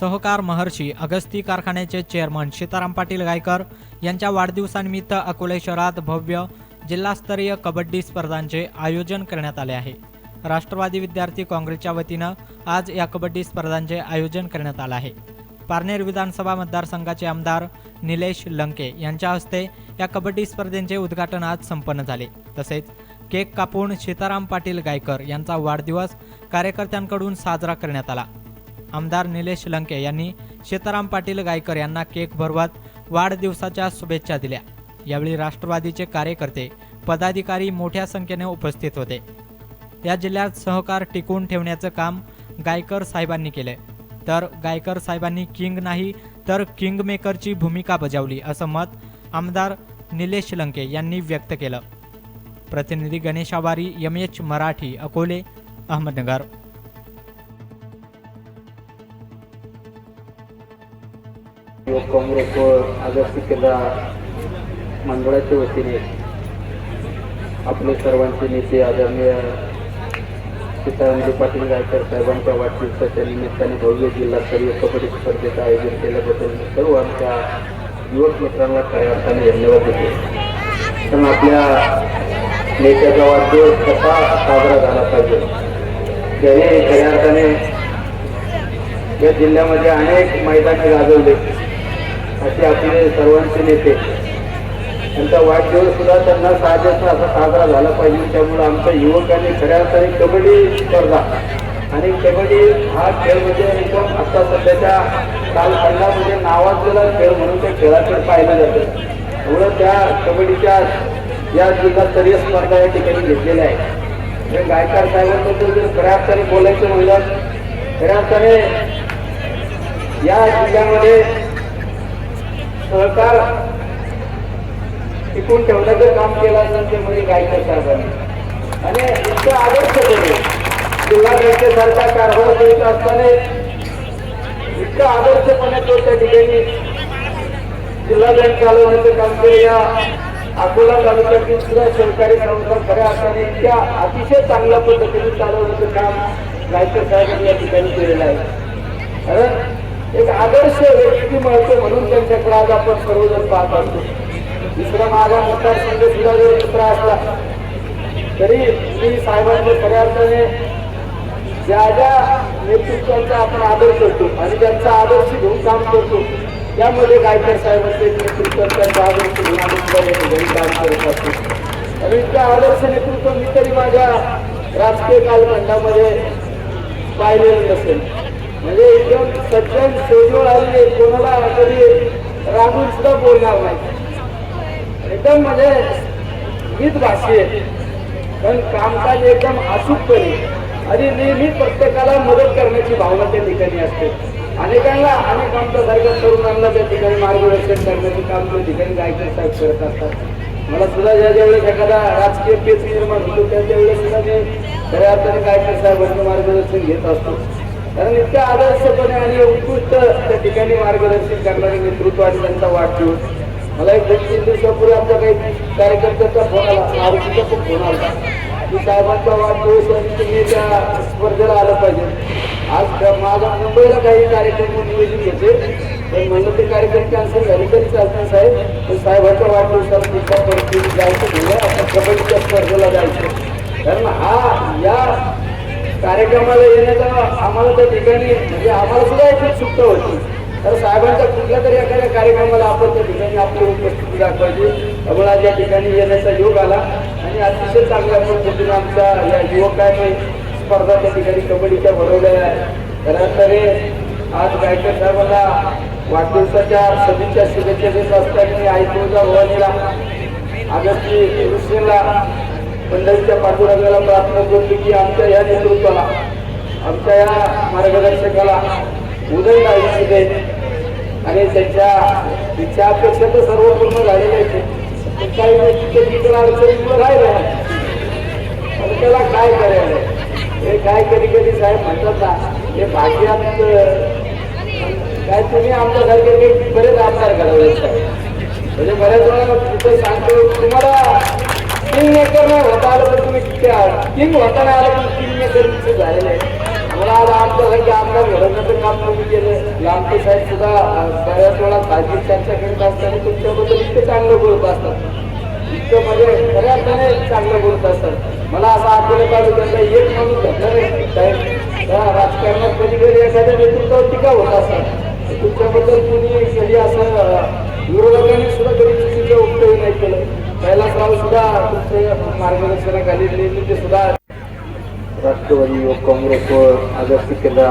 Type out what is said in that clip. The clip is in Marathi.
सहकार महर्षी अगस्ती कारखान्याचे चेअरमन सीताराम पाटील गायकर यांच्या वाढदिवसानिमित्त अकोले शहरात भव्य जिल्हास्तरीय कबड्डी स्पर्धांचे आयोजन करण्यात आले आहे. राष्ट्रवादी विद्यार्थी काँग्रेसच्या वतीनं आज या कबड्डी स्पर्धांचे आयोजन करण्यात आलं आहे. पारनेर विधानसभा मतदारसंघाचे आमदार निलेश लंके यांच्या हस्ते या कबड्डी स्पर्धेचे उद्घाटन आज संपन्न झाले. तसेच केक कापून सीताराम पाटील गायकर यांचा वाढदिवस कार्यकर्त्यांकडून साजरा करण्यात आला. आमदार निलेश लंके यांनी सीताराम पाटील गायकर यांना केक भरवत वाढदिवसाच्या शुभेच्छा दिल्या. यावेळी राष्ट्रवादीचे कार्यकर्ते पदाधिकारी मोठ्या संख्येने उपस्थित होते. या जिल्ह्यात सहकार टिकवून ठेवण्याचं काम गायकर साहेबांनी केले तर गायकर साहेबांनी किंग नाही तर किंग मेकरची भूमिका बजावली असं मत आमदार निलेश लंके यांनी व्यक्त केलं. प्रतिनिधी गणेश आवारी एम एच मराठी अकोले अहमदनगर. युवक काँग्रेस व आदर्श केंद्र मंडळाच्या वतीने आपले सर्वांचे नेते आदरणीय सीतारामजी पाटील गायकर साहेबांच्या वाढदिवसाच्या निमित्ताने भव्य जिल्हास्तरीय कबड्डी स्पर्धेचं आयोजन केल्याबद्दल सर्व आमच्या युवक मित्रांना खऱ्या अर्थाने धन्यवाद देतो. कारण आपल्या नेत्याचा वाढदिवस कसा साजरा झाला पाहिजे? त्याने खऱ्या अर्थाने या जिल्ह्यामध्ये अनेक मैदाने गाजवले. असे आपले सर्वांचे नेते. त्यांचा वाढदिवस सुद्धा त्यांना साजेसा असा साजरा झाला पाहिजे. त्यामुळे आमच्या युवकांनी खऱ्या अर्थाने कबड्डी स्पर्धा आणि कबड्डी हा खेळ म्हणजे एकदम आता सध्याच्या काल अन्नामध्ये नावाजलेला खेळ म्हणून त्या खेळाकडे पाहिलं जातं. एवढं त्या कबड्डीच्या या जिल्हास्तरीय स्पर्धा या ठिकाणी घेतलेल्या आहेत. म्हणजे गायकार साहेबांबद्दल जर खऱ्या अर्थाने बोलायचं म्हणलं खऱ्या अर्थाने या जिल्ह्यामध्ये सहकार टिकून ठेवण्याचं काम केलं असेल ते म्हणजे गायकर साहेबांनी आणि इतकं आदर्श केले जिल्हा बँकेसारखा कारभार करीत असताना इतकं आदर्शपणे तो त्या ठिकाणी जिल्हा बँक चालवण्याचं काम केलं. या अकोला तालुक्यातील सुद्धा सहकारी संस्था खऱ्या अर्थाने इतक्या अतिशय चांगल्या पद्धतीने चालवण्याचं काम गायकर साहेबांनी या ठिकाणी केलेलं आहे. कारण एक आदर्श व्यक्तिमत्व म्हणून त्यांच्याकडे आज आपण सर्वजण पाहत असतो. दुसरा माझा मतदारसंघ सुद्धा जर मित्र असला तरी मी साहेबांच्या खऱ्या अर्थाने ज्या ज्या नेतृत्वाचा आपण आदर करतो आणि त्यांचा आदर्श घेऊन काम करतो त्यामध्ये गायकर साहेबांचे नेतृत्व त्यांचा आदर्श घेऊन आम्ही काम करत असतो. आणि त्या आदर्श नेतृत्व मी तरी माझ्या राजकीय कालखंडामध्ये पाहिलेलं नसेल. म्हणजे एकदम सज्जन सेजोळ आले कोणाला कधी रागून सुद्धा बोलणार नाही. एकदम म्हणजे गीत भाषी. आहे पण कामकाज एकदम अचूकपणे. आणि नेहमी प्रत्येकाला मदत करण्याची भावना त्या ठिकाणी असते. अनेकांना अनेक आमच्यासारख्या तरुणांना त्या ठिकाणी मार्गदर्शन करण्याचे काम त्या ठिकाणी गायकर साहेब करत असतात. मला सुद्धा ज्या ज्यावेळेस एखादा राजकीय पेच निर्माण होतो त्या त्यावेळेस सुद्धा मी खऱ्या अर्थाने गायकर साहेबांचं मार्गदर्शन घेत असतो. कारण इतक्या आदर्शपणे आणि उत्कृष्ट त्या ठिकाणी मार्गदर्शन करणारे नेतृत्व आणि त्यांचा वाढदिवस. मला एक दोन तीन दिवसापूर्वी आमच्या काही कार्यकर्त्याचा फोन आला मारुतीचा पण फोन आला. की साहेबांचा वाढदिवस आणि तुम्ही त्या स्पर्धेला आलं पाहिजे. आज माझा मुंबईला काही कार्यक्रम नियोजन घेते पण म्हणलं ते कार्यक्रम कॅन्सल झाले तरी चालतं साहेब. पण साहेबांच्या वाढदिवसाला तुमच्या परिस्थिती जायचं म्हणजे आपण कबड्डीच्या स्पर्धेला जायचं. कारण हा या कार्यक्रमाला येण्याचा आम्हाला त्या ठिकाणी म्हणजे आम्हाला सुद्धा एक उत्सुकता होती. तर साहेबांच्या कुठल्या तरी एखाद्या कार्यक्रमाला आपण त्या ठिकाणी आपली उपस्थिती दाखवायची. त्यामुळे आज या ठिकाणी येण्याचा योग आला. आणि अतिशय चांगल्या पद्धतीनं आमच्या या युवकांनी स्पर्धा त्या ठिकाणी कबड्डीच्या भरवलेल्या आहे त्यानंतर आज गायकर साहेबांना वाढदिवसाच्या सदिच्छा शुभेच्छा देत असताना आई तुळजा भवानीला आगस्ती ऋषीला मंडळीच्या पाठोरांगाला प्रार्थना करतो की आमच्या या नेतृत्वाला आमच्या या मार्गदर्शकाला उदय आयुष्य दे आणि त्यांच्या इच्छा अपेक्षा तर सर्व पूर्ण झालेल्या आहेत. काही गोष्टी तिकडे अडचणीमुळे राहिल्या आणि त्याला काय करायला हे काय कधी कधी साहेब म्हणतात ना हे भाग्यात काय तुम्ही आमच्यासारखे बरेच आमदार घडवले साहेब म्हणजे बऱ्याच वेळा तिथे सांगतो तुम्हाला तर तुम्ही आलं पण किंग झालेलं आहे. मला आज आमच्यासारखे आमदार घडवण्याचं काम तुम्ही केलं. लांबटे साहेब सुद्धा बऱ्याच वेळा खाजगी चर्चा करीत असताना तुमच्याबद्दल इतकं चांगलं बोलत असतात. इतकं म्हणजे खऱ्या अर्थाने चांगलं बोलत असतात. मला असं अकोले तालुक्यातला एक माणूस भेटला नाही. साहेब राजकारणात कधी कधी एखाद्या नेतृत्वावर टीका होत असतात. तुमच्याबद्दल कुणी कधी असं विरोधकांनी सुद्धा कधी चुकीचं वक्तव्य नाही केलं कैलासराव सुद्धा तुमच्या मार्गदर्शनाखाली ते सुद्धा राष्ट्रवादी युवक काँग्रेसवर आदर्श केला.